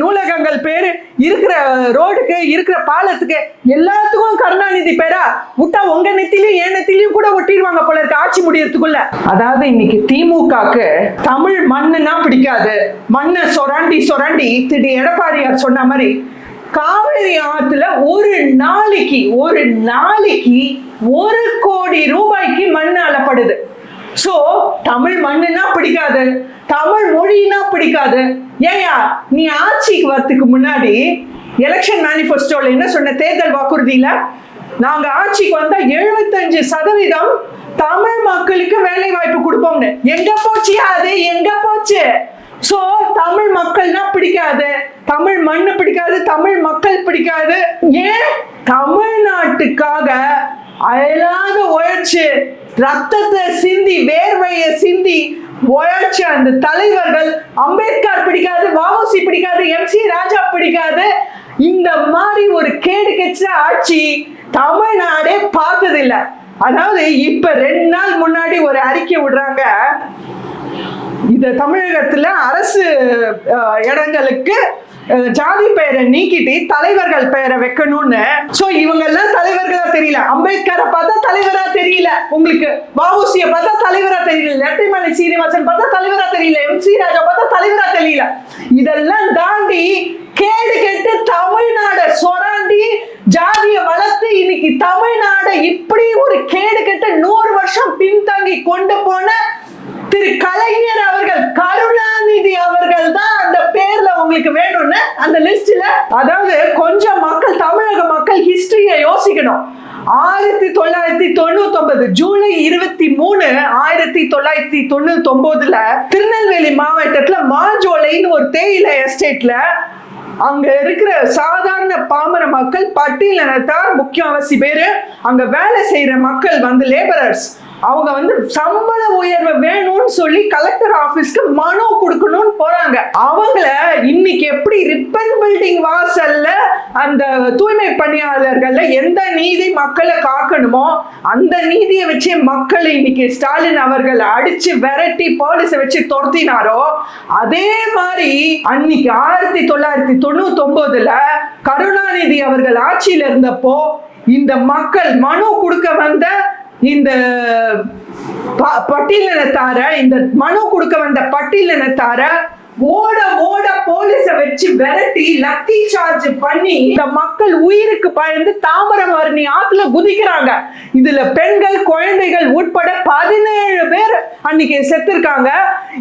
நூலகங்கள் பேரு இருக்கிற ரோடுக்கு இருக்கிற பாலத்துக்கு எல்லாத்துக்கும் கருணாநிதி பேரா. விட்டா உங்க நெத்திலையும் என் நெத்திலையும் கூட ஒட்டிடுவாங்க போல இருக்கு ஆட்சி முடியறதுக்குள்ள. அதாவது இன்னைக்கு திமுகக்கு தமிழ் மண்ணுனா பிடிக்காது. மண்ணை சொராண்டி சொராண்டி திடி எடப்பாடியார் சொன்ன மாதிரி காவிரி ஆத்துல ஒரு நாளைக்கு ஒரு நாளைக்கு ஒரு கோடி ரூபாய்க்கு மண் அளப்படுது சோ தமிழ் மண்ணுன்னா பிடிக்காது. தமிழ் மொழினா பிடிக்காது. ஏயா நீ ஆட்சிக்கு வரத்துக்கு முன்னாடி எலெக்ஷன் மேனிஃபெஸ்டோல என்ன சொன்ன தேர்தல் வாக்குறுதியில? நாங்க ஆட்சிக்கு வந்தா எழுபத்தஞ்சு சதவீதம் தமிழ் மக்களுக்கு வேலை வாய்ப்பு கொடுப்போம்னு. எங்க போச்சு? அது எங்க போச்சு? சோ தமிழ் மக்கள்னா பிடிக்காது. தமிழ் மண்ணு பிடிக்காது தமிழ் மக்கள் பிடிக்காது. ஏன்? தமிழ்நாட்டுக்காக அயலாத உழைச்சு ரத்தத்தை சிந்தி வேர்வையை சிந்தி உழைச்ச அந்த தலைவர்கள் அம்பேத்கர் பிடிக்காது வஉசி பிடிக்காது எம்சி ராஜா பிடிக்காது. இந்த மாதிரி ஒரு கேடு கெச்ச ஆட்சி தமிழ்நாடே பார்த்ததில்லை. அதாவது இப்ப ரெண்டு நாள் முன்னாடி ஒரு அறிக்கை விடுறாங்க. இந்த தமிழகத்துல அரசு இடங்களுக்கு ஜாதி பெயரை நீக்கிட்டு தலைவர்கள் பெயரை வைக்கணும்னு. சோ இவங்க எல்லாம் தலைவர்களை தெரியல. அம்பேத்கரை பார்த்தா தலைவரா தெரியல. உங்களுக்கு வஉசியை பார்த்தா தலைவரா தெரியல. லெட்டிமலை சீனிவாசன் பார்த்தா தலைவரா தெரியல. எம் சி ராஜா பார்த்தா தலைவரா தெரியல. இதெல்லாம் தாண்டி கேடு கெட்டு தமிழ்நாட சொராண்டி ஜாதிய வளர்த்து இன்னைக்கு தமிழ்நாட இப்படி ஒரு கேடு கெட்டு நூறு வருஷம் பின்தங்கி கொண்டு போன திரு கலைஞர் அவர்கள் கருணாநிதி அவர்கள் தான் அந்த பேர்ல உங்களுக்கு வேணும்னு அந்த லிஸ்ட்ல அதாவது கொஞ்சம் மக்கள் தமிழக மக்கள் ஹிஸ்டரிய யோசிக்கணும். ஆயிரத்தி தொள்ளாயிரத்தி தொண்ணூத்தி ஒன்பது ஜூலை இருபத்தி மூணு ஆயிரத்தி தொள்ளாயிரத்தி தொண்ணூத்தி ஒன்பதுல திருநெல்வேலி மாவட்டத்துல மாஜோலைன்னு ஒரு தேயிலை எஸ்டேட்ல அங்க இருக்கிற சாதாரண பாமர மக்கள் பட்டியலினத்தார் முக்கியவாசி பேரு அங்க வேலை செய்யற மக்கள் வந்து லேபரர்ஸ் அவங்க வந்து சம்பள உயர்வு வேணும்னு சொல்லி கலெக்டர் ஆபீஸ்க்கு மனு கொடுக்கணும்னு போறாங்க. அவங்கள இன்னைக்கு எப்படி ரிப்பன் பில்டிங் வாசல்ல அந்த தூய்மை பணியாளர்கள்ல எந்த நீதி மக்களை காக்கணுமோ அந்த நீதியை வச்சு மக்களை இன்னைக்கு ஸ்டாலின் அவர்கள் அடிச்சு விரட்டி போலீஸை வச்சு துரத்தினாரோ அதே மாதிரி அன்னைக்கு ஆயிரத்தி தொள்ளாயிரத்தி தொண்ணூத்தி ஒன்பதுல கருணாநிதி அவர்கள் ஆட்சியில இருந்தப்போ இந்த மக்கள் மனு கொடுக்க வந்த இந்த ப- பட்டியலினத்தார இந்த மனு கொடுக்க வந்த பட்டியலினத்தார ஓட ஓட போலீஸ வச்சு விரட்டி லத்தி சார்ஜ் பண்ணி இந்த மக்கள் உயிருக்கு பயந்து தாமிரபரணி ஆத்துல குதிக்கிறாங்க. இதுல பெண்கள் குழந்தைகள் உட்பட பதினேழு பேர் அன்னைக்கு செத்துருக்காங்க.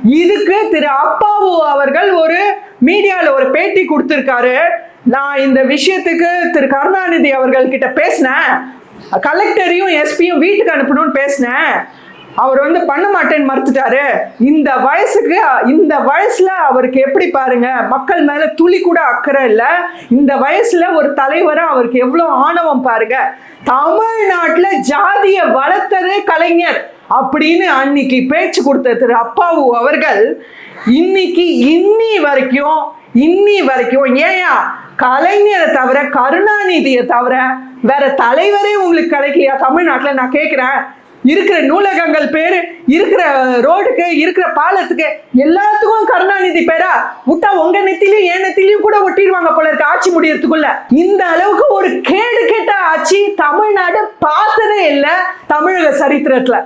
இதுக்கு திரு அப்பாவு அவர்கள் ஒரு மீடியால ஒரு பேட்டி கொடுத்திருக்காரு. நான் இந்த விஷயத்துக்கு திரு கருணாநிதி அவர்கள் கிட்ட பேசினேன். கலெக்டரையும் எஸ்பியும் வீட்டுக்கு அனுப்பணும்னு பேசினேன். அவர் வந்து பண்ண மாட்டேன்னு மறுத்துட்டாரு. இந்த வயசுக்கு இந்த வயசுல அவருக்கு எப்படி பாருங்க மக்கள் மேல துளி கூட அக்கறை இல்லை. இந்த வயசுல ஒரு தலைவரை அவருக்கு எவ்வளவு ஆணவம் பாருங்க. தமிழ்நாட்டுல ஜாதிய வளர்த்ததே கலைஞர் அப்படின்னு அன்னைக்கு பேச்சு கொடுத்த திரு அப்பாவு அவர்கள் இன்னைக்கு இன்னி வரைக்கும் இன்னி வரைக்கும் ஏயா கலைஞரை தவிர கருணாநிதியை தவிர வேற தலைவரே உங்களுக்கு கிடைக்கலையா? தமிழ்நாட்டில் நான் கேட்குறேன் இருக்கிற நூலகங்கள் பேரு இருக்கிற ரோடுக்கு இருக்கிற பாலத்துக்கு எல்லாத்துக்கும் கருணாநிதி பேரா? விட்டா உங்க நெத்திலையும் என் நெத்திலையும் கூட ஒட்டிடுவாங்க போல இருக்கு ஆட்சி முடியறதுக்குள்ள. இந்த அளவுக்கு ஒரு கேடு கெட்ட ஆட்சி தமிழ்நாடு பார்த்ததே இல்லை தமிழக சரித்திரத்துல.